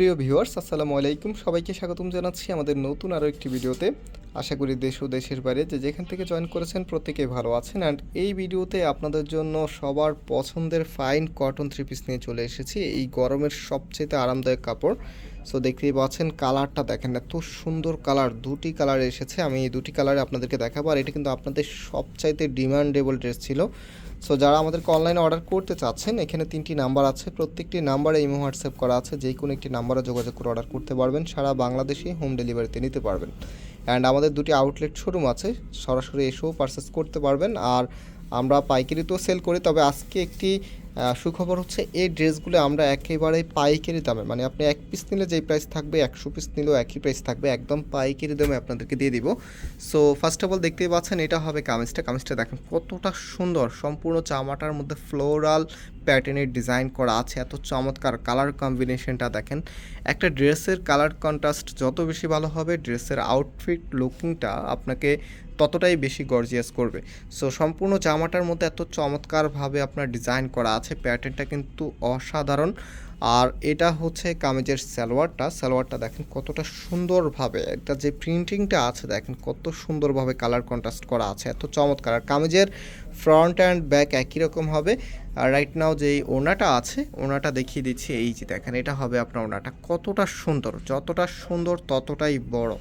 প্রিয় ভিউয়ার্স, আসসালামু আলাইকুম। সবাইকে স্বাগতম জানাচ্ছি আমাদের নতুন আরও একটি ভিডিওতে। আশা করি দেশ ও দেশের বাইরে যে যেখান থেকে জয়েন করেছেন প্রত্যেকে ভালো আছেন। অ্যান্ড এই ভিডিওতে আপনাদের জন্য সবার পছন্দের ফাইন কটন থ্রি পিস নিয়ে চলে এসেছি। এই গরমের সবচেয়ে আরামদায়ক কাপড় সো দেখতেই পাচ্ছেন কালারটা দেখেন, এত সুন্দর কালার দুটি কালার এসেছে। আমি এই দুটি কালারে আপনাদেরকে দেখাবো, আর এটা কিন্তু আপনাদের সবচাইতে ডিমান্ডেবল ড্রেস ছিল। সো যারা আমাদেরকে অনলাইনে অর্ডার করতে চাচ্ছেন, এখানে তিনটি নাম্বার আছে। প্রত্যেকটি নাম্বারে ইমো হোয়াটসঅ্যাপ করা আছে, যে কোনো একটি নাম্বারে যোগাযোগ করে অর্ডার করতে পারবেন। সারা বাংলাদেশে হোম ডেলিভারিতে নিতে পারবেন। অ্যান্ড আমাদের দুটি আউটলেট শোরুম আছে, সরাসরি এসেও পারচেস করতে পারবেন। আর আমরা পাইকারি তো সেল করি, তবে আজকে একটি সুখবর হচ্ছে এই ড্রেসগুলো আমরা একেবারে পাইকারি দামে মানে আপনি এক পিস নিলে যেই প্রাইস থাকবে একশো পিস নিলেও একই প্রাইস থাকবে, একদম পাইকারি দামে আপনাদেরকে দিয়ে দিব। সো ফার্স্ট অফ অল দেখতেই পাচ্ছেন এটা হবে কামিজটা কামিজটা দেখেন কতটা সুন্দর, সম্পূর্ণ জামাটার মধ্যে ফ্লোরাল প্যাটার্নের ডিজাইন করা আছে, এত চমৎকার কালার কম্বিনেশনটা দেখেন। একটা ড্রেসের কালার কন্ট্রাস্ট যত বেশি ভালো হবে, ড্রেসের আউটফিট লুকিংটা আপনাকে ততটাই বেশি গর্জিয়াস করবে। সো সম্পূর্ণ জামাটার মধ্যে এত চমৎকারভাবে আপনার ডিজাইন করা আছে। প্যাটার্নটা কিন্তু অসাধারণ। আর এটা হচ্ছে কামিজের সালোয়ারটা। সালোয়ারটা দেখেন কতটা সুন্দরভাবে, এটা যে প্রিন্টিংটা আছে দেখেন কত সুন্দরভাবে কালার কন্ট্রাস্ট করা আছে, এত চমৎকার। আর কামিজের ফ্রন্ট অ্যান্ড ব্যাক একই রকম হবে। আর রাইট নাও যেই ওনাটা আছে ওনাটা দেখিয়ে দিচ্ছি। এই যে দেখেন, এটা হবে আপনার ওনাটা কতটা সুন্দর, যতটা সুন্দর ততটাই বড়।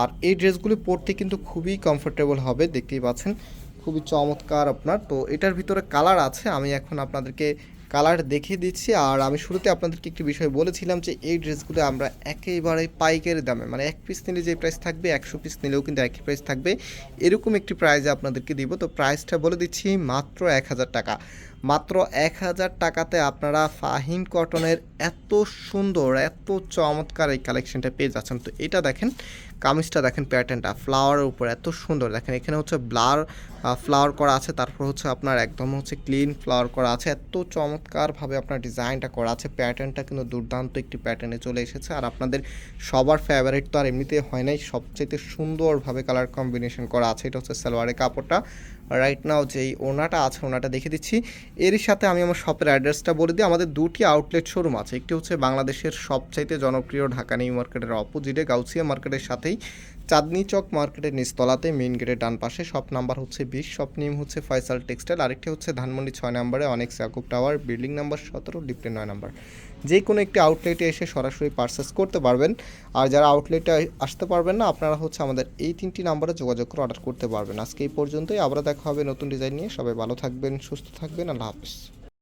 আর এই ড্রেসগুলি পরতে কিন্তু খুবই কমফোর্টেবল হবে, দেখতেই পাচ্ছেন। খুবই চমৎকার আপনার। তো এটার ভিতরে কালার আছে, আমি এখন আপনাদেরকে কালার দেখিয়ে দিচ্ছি। আর আমি শুরুতে আপনাদেরকে একটি বিষয় বলেছিলাম যে, এই ড্রেসগুলো আমরা একেবারে পাইকারি দামে মানে এক পিস নিলে যে প্রাইস থাকবে, একশো পিস নিলেও কিন্তু একই প্রাইস থাকবে। এরকম একটি প্রাইজে আপনাদেরকে দিব। তো প্রাইসটা বলে দিচ্ছি মাত্র এক হাজার টাকা। মাত্র এক হাজার টাকাতে আপনারা ফাহিম কটনের এত সুন্দর, এত চমৎকার এই কালেকশনটা পেয়ে যাচ্ছেন। তো এটা দেখেন, কামিজটা দেখেন প্যাটার্নটা ফ্লাওয়ারের উপর এত সুন্দর। দেখেন, এখানে হচ্ছে ব্লার ফ্লাওয়ার করা আছে, তারপর হচ্ছে আপনার একদম হচ্ছে ক্লিন ফ্লাওয়ার করা আছে। এত চমৎকারভাবে আপনার ডিজাইনটা করা আছে প্যাটার্নটা কিন্তু দুর্দান্ত একটি প্যাটার্নে চলে এসেছে। আর আপনাদের সবার ফেভারিট তো আর এমনিতে হয় নাই সবচেয়ে সুন্দরভাবে কালার কম্বিনেশন করা আছে, এটা হচ্ছে সালোয়ারের কাপড়টা। রাইট নাও যেই ওনাটা আছে ওনাটা দেখে দিচ্ছি। এর সাথে আমি আমার শপের অ্যাড্রেসটা বলে দিই, আমাদের দুটি আউটলেট শোরুম আছে। একটি হচ্ছে বাংলাদেশের সবচাইতে জনপ্রিয় ঢাকা নিউ মার্কেটের অপোজিটে গাউসিয়া মার্কেটের সাথেই। চাঁদনি চক মার্কেটের নিচতলাতে মেইন গেটের ডান পাশে শপ নাম্বার হচ্ছে বিশ, শপ নেম হচ্ছে ফয়সাল টেক্সটাইল, আরেকটি হচ্ছে ধানমন্ডি ছয় নম্বরে অনেক সাকুব টাওয়ার, বিল্ডিং নাম্বার সতেরো ডিপ্লে নয় নাম্বার। যে কোনো একটি আউটলেটে এসে সরাসরি পারচেস করতে পারবেন। আর যারা আউটলেটে আসতে পারবেন না, আপনারা হচ্ছে আমাদের এই তিনটি নাম্বারে যোগাযোগ করে অর্ডার করতে পারবেন। আজকে এই পর্যন্তই আবার দেখা হবে নতুন ডিজাইন নিয়ে। সবাই ভালো থাকবেন, সুস্থ থাকবেন। আল্লাহ হাফিজ।